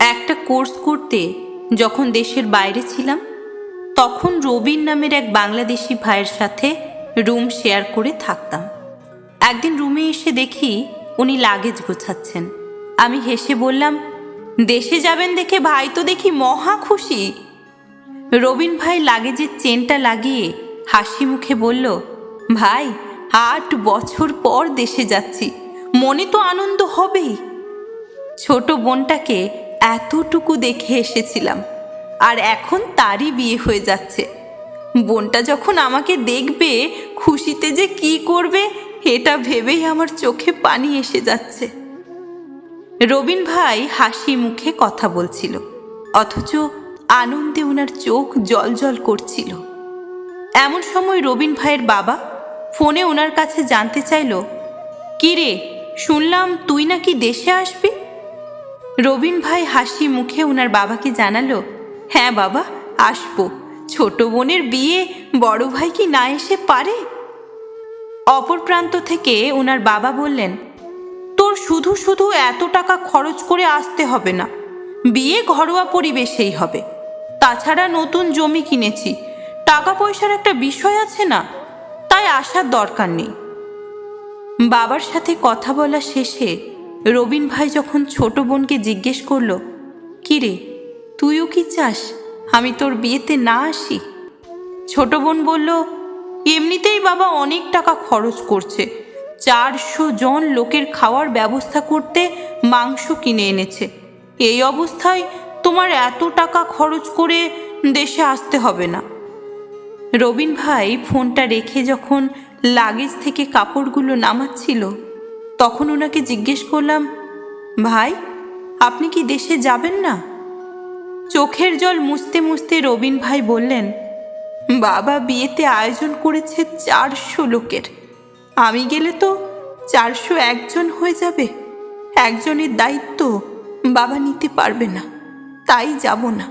একটা কোর্স করতে যখন দেশের বাইরে ছিলাম, তখন রবিন নামের এক বাংলাদেশি ভাইয়ের সাথে রুম শেয়ার করে থাকতাম। একদিন রুমে এসে দেখি উনি লাগেজ গোছাচ্ছেন। আমি হেসে বললাম, দেশে যাবেন দেখে ভাই তো দেখি মহা খুশি। রবিন ভাই লাগেজের চেনটা লাগিয়ে হাসি মুখে বলল, ভাই, আট বছর পর দেশে যাচ্ছি, মনে তো আনন্দ হবেই। ছোট বোনটাকে এতটুকু দেখে এসেছিলাম। আর এখন তারই বিয়ে হয়ে যাচ্ছে। বোনটা যখন আমাকে দেখবে, খুশিতে যে কি করবে, এটা ভেবেই আমার চোখে পানি এসে যাচ্ছে। রবিন ভাই হাসি মুখে কথা বলছিল, অথচ আনন্দে ওনার চোখ জল জল করছিল। এমন সময় রবিন ভাইয়ের বাবা ফোনে ওনার কাছে জানতে চাইল কি রে শুনলাম তুই নাকি দেশে আসবি? রবিন ভাই হাসি মুখে ওনার বাবাকে জানালো হ্যাঁ বাবা, আসব। ছোট বোনের বিয়ে বড় ভাই কি না এসে পারে? অপর প্রান্ত থেকে ওনার বাবা বললেন, তোর শুধু শুধু এত টাকা খরচ করে আসতে হবে না। বিয়ে ঘরোয়া পরিবেশেই হবে। তাছাড়া নতুন জমি কিনেছি। টাকা পয়সার একটা বিষয় আছে না, তাই আসার দরকার নেই। বাবার সাথে কথা বলা শেষে রবিন ভাই যখন ছোট বোনকে জিজ্ঞেস করল কি রে তুইও কি চাস? আমি তোর বিয়েতে না আসি? ছোট বোন বলল, এমনিতেই বাবা অনেক টাকা খরচ করছে। চারশো জন লোকের খাওয়ার ব্যবস্থা করতে মাংস কিনে এনেছে। এই অবস্থায় তোমার এত টাকা খরচ করে দেশে আসতে হবে না। রবিন ভাই ফোনটা রেখে যখন লাগেজ থেকে কাপড়গুলো নামাচ্ছিল তখন ওনাকে জিজ্ঞেস করলাম, ভাই, আপনি কি দেশে যাবেন না? চোখের জল মুছতে মুছতে রবিন ভাই বললেন, বাবা বিয়েতে আয়োজন করেছে চারশো লোকের। আমি গেলে তো চারশো একজন হয়ে যাবে। একজনের দায়িত্ব বাবা নিতে পারবে না, তাই যাব না।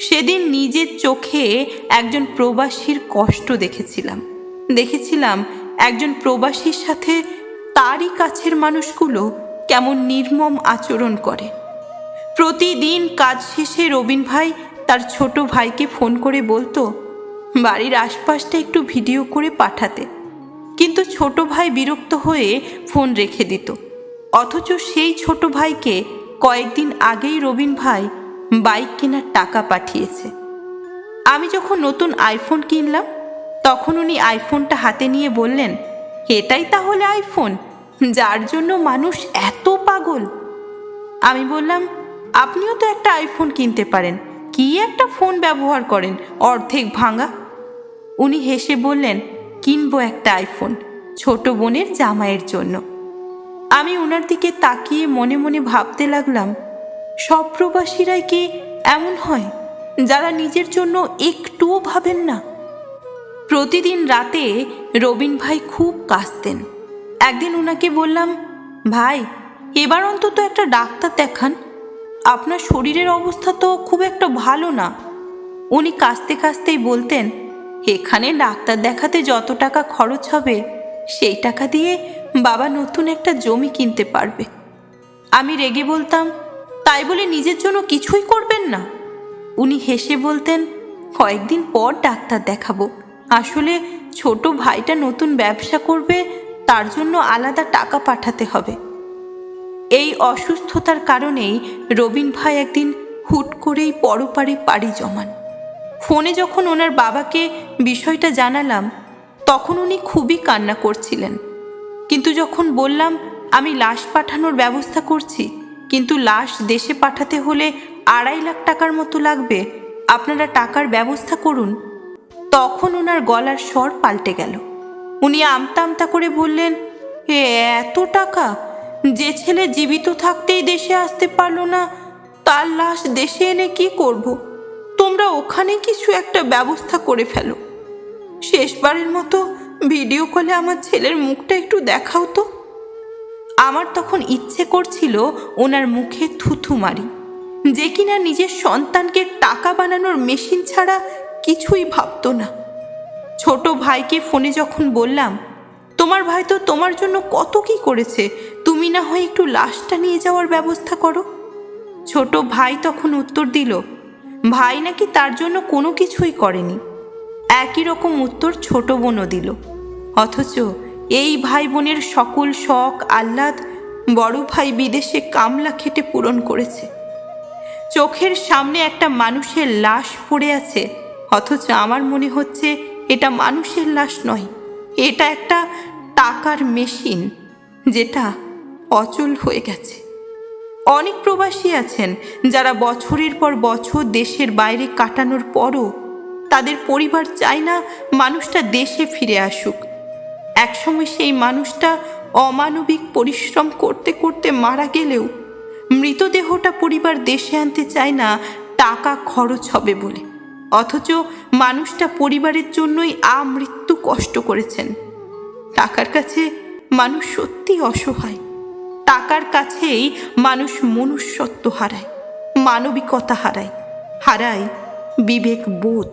সেদিন নিজের চোখে একজন প্রবাসীর কষ্ট দেখেছিলাম। দেখেছিলাম একজন প্রবাসীর সাথে তারই কাছের মানুষগুলো কেমন নির্মম আচরণ করে। প্রতিদিন কাজ শেষে রবিন ভাই তার ছোট ভাইকে ফোন করে বলতো, বাড়ির আশপাশটা একটু ভিডিও করে পাঠাতে। কিন্তু ছোট ভাই বিরক্ত হয়ে ফোন রেখে দিত। অথচ সেই ছোট ভাইকে কয়েকদিন আগেই রবিন ভাই বাইক কেনার টাকা পাঠিয়েছে। আমি যখন নতুন আইফোন কিনলাম, তখন উনি আইফোনটা হাতে নিয়ে বললেন, এটাই তাহলে আইফোন। যার জন্য মানুষ এত পাগল। আমি বললাম, আপনিও তো একটা আইফোন কিনতে পারেন। কি একটা ফোন ব্যবহার করেন? অর্ধেক ভাঙা। উনি হেসে বললেন, কিনবো একটা আইফোন ছোট বোনের জামাইয়ের জন্য। আমি ওনার দিকে তাকিয়ে মনে মনে ভাবতে লাগলাম, সব প্রবাসীরাই কি এমন হয়, যারা নিজের জন্য একটুও ভাবেন না? প্রতিদিন রাতে রবিন ভাই খুব কাঁদতেন। একদিন ওনাকে বললাম, ভাই, এবার অন্তত একটা ডাক্তার দেখান। আপনার শরীরের অবস্থা তো খুব একটা ভালো না। উনি কাঁচতে কাঁচতেই বলতেন, এখানে ডাক্তার দেখাতে যত টাকা খরচ হবে, সেই টাকা দিয়ে বাবা নতুন একটা জমি কিনতে পারবে। আমি রেগে বলতাম, তাই বলে নিজের জন্য কিছুই করবেন না? উনি হেসে বলতেন, কয়েকদিন পর ডাক্তার দেখাবো। আসলে ছোট ভাইটা নতুন ব্যবসা করবে তার জন্য আলাদা টাকা পাঠাতে হবে। এই অসুস্থতার কারণেই রবিন ভাই একদিন হুট করেই পরপারে পাড়ি জমান। ফোনে যখন ওনার বাবাকে বিষয়টা জানালাম, তখন উনি খুবই কান্না করছিলেন। কিন্তু যখন বললাম, আমি লাশ পাঠানোর ব্যবস্থা করছি, কিন্তু লাশ দেশে পাঠাতে হলে আড়াই লাখ টাকার মতো লাগবে, আপনারা টাকার ব্যবস্থা করুন। তখন ওনার গলার স্বর পাল্টে গেল। উনি আমতা আমতা করে বললেন, এ এত টাকা, যে ছেলে জীবিত থাকতেই দেশে আসতে পারল না, তার লাশ দেশে এনে কি করব। তোমরা ওখানে কিছু একটা ব্যবস্থা করে ফেলো। শেষবারের মতো ভিডিও কলে আমার ছেলের মুখটা একটু দেখাও তো। আমার তখন ইচ্ছে করছিল ওনার মুখে থুথু মারি, যে কিনা নিজের সন্তানকে টাকা বানানোর মেশিন ছাড়া কিছুই ভাবতো না। ছোট ভাইকে ফোনে যখন বললাম, তোমার ভাই তো তোমার জন্য কত কি করেছে, তুমি না হয় একটু লাশটা নিয়ে যাওয়ার ব্যবস্থা করো। ছোট ভাই তখন উত্তর দিল, ভাই নাকি তার জন্য কোনো কিছুই করেনি। একই রকম উত্তর ছোট বোনও দিল, অথচ এই ভাই বোনের সকল শখ, আহ্লাদ বড় ভাই বিদেশে কামলা খেটে পূরণ করেছে। চোখের সামনে একটা মানুষের লাশ পড়ে আছে, অথচ আমার মনে হচ্ছে এটা মানুষের লাশ নয়, এটা একটা টাকার মেশিন যেটা অচল হয়ে গেছে। অনেক প্রবাসী আছেন যারা বছরের পর বছর দেশের বাইরে কাটানোর পরও তাদের পরিবার চায় না মানুষটা দেশে ফিরে আসুক। একসময় সেই মানুষটা অমানবিক পরিশ্রম করতে করতে মারা গেলেও মৃতদেহটা পরিবার দেশে আনতে চায় না, টাকা খরচ হবে বলে। অথচ মানুষটা পরিবারের জন্যই আমৃত্যু কষ্ট করেছেন। টাকার কাছে মানুষ সত্যি অসহায়। টাকার কাছেই মানুষ মনুষ্যত্ব হারায়, মানবিকতা হারায় হারায় বিবেক বোধ